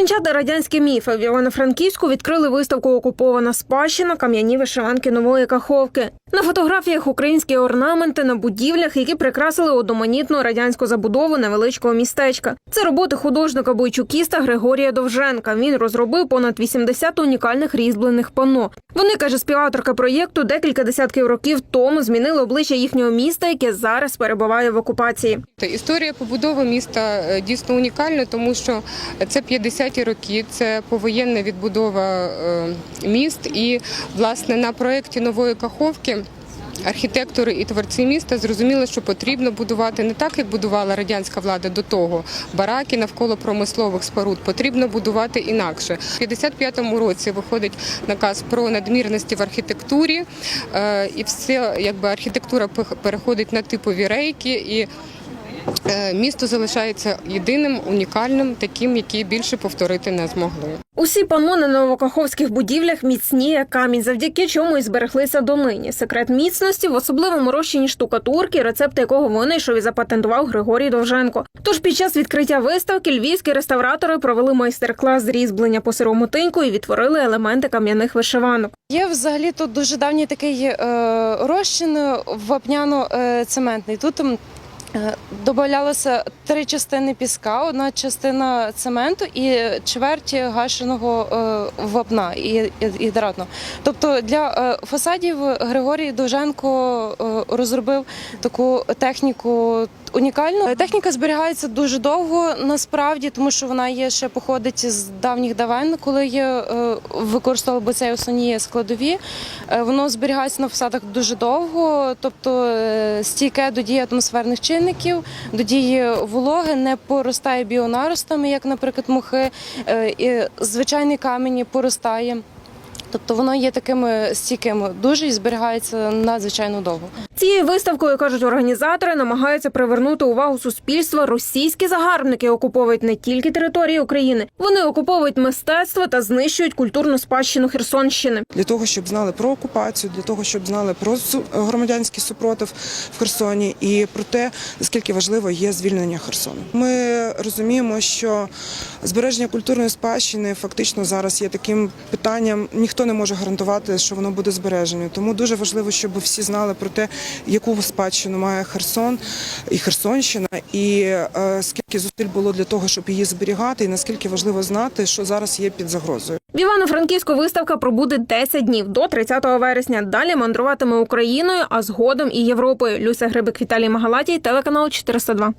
Розвінчати радянські міфи в Івано-Франківську відкрили виставку Окупована спадщина кам'яні вишиванки нової каховки. На фотографіях українські орнаменти на будівлях, які прикрасили одноманітну радянську забудову невеличкого містечка. Це роботи художника бойчукіста Григорія Довженка. Він розробив понад 80 унікальних різьблених панно. Вони каже співавторка проєкту, декілька десятків років тому змінили обличчя їхнього міста, яке зараз перебуває в окупації. Історія побудови міста е, дійсно унікальна, тому що це 50-ті роки, це повоєнна відбудова е, міст. І власне на проєкті нової каховки. Архітектори і творці міста зрозуміли, що потрібно будувати не так, як будувала радянська влада до того, бараки навколо промислових споруд. Потрібно будувати інакше. У 55-му році виходить наказ про надмірності в архітектурі, е, і все якби архітектура переходить на типові рейки і. Е, Місто залишається єдиним унікальним, таким, який більше повторити не змогли. Усі панно на новокаховських будівлях міцні як камінь, завдяки чому і збереглися донині. Секрет міцності в особливому розчині штукатурки, рецепт якого винайшов і запатентував Григорій Довженко. Тож під час відкриття виставки львівські реставратори провели майстер-клас з різьблення по сирому тиньку і відтворили елементи кам'яних вишиванок. Є взагалі тут дуже давній такий е, розчин вапняно-цементний. Тут е, додавалося три частини піска, одна частина цементу і чверть гашеного е, вапна і, і. Тобто для е, фасадів Григорій Довженко розробив таку техніку. Унікальну техніка зберігається дуже довго насправді, тому що вона є ще походить з давніх давен, коли е, використовували боцеусоні складові. Е, Воно зберігається на фасадах дуже довго, тобто стійке до дії атмосферних чинників, до дії вологи, не поростає біонаростами, як, наприклад, мухи. Е, Звичайний камінь поростає. Тобто воно є такими стійкими дуже і зберігається надзвичайно довго. Цією виставкою кажуть організатори, намагаються привернути увагу суспільства. Російські загарбники окуповують не тільки території України, вони окуповують мистецтво та знищують культурну спадщину Херсонщини. для того, щоб знали про окупацію, для того, щоб знали про громадянський супротив в Херсоні і про те, наскільки важливо є звільнення Херсону. Ми розуміємо, що збереження культурної спадщини фактично зараз є таким питанням. Ніхто не може гарантувати, що воно буде збережено. Тому дуже важливо, щоб всі знали про те, яку спадщину має Херсон і Херсонщина, і е, скільки зусиль було для того, щоб її зберігати, і наскільки важливо знати, що зараз є під загрозою. В Івано-Франківську виставка пробуде 10 днів до 30 вересня. Далі мандруватиме Україною, а згодом і Європою. Люся Грибик, Віталій Магалатій, телеканал 402.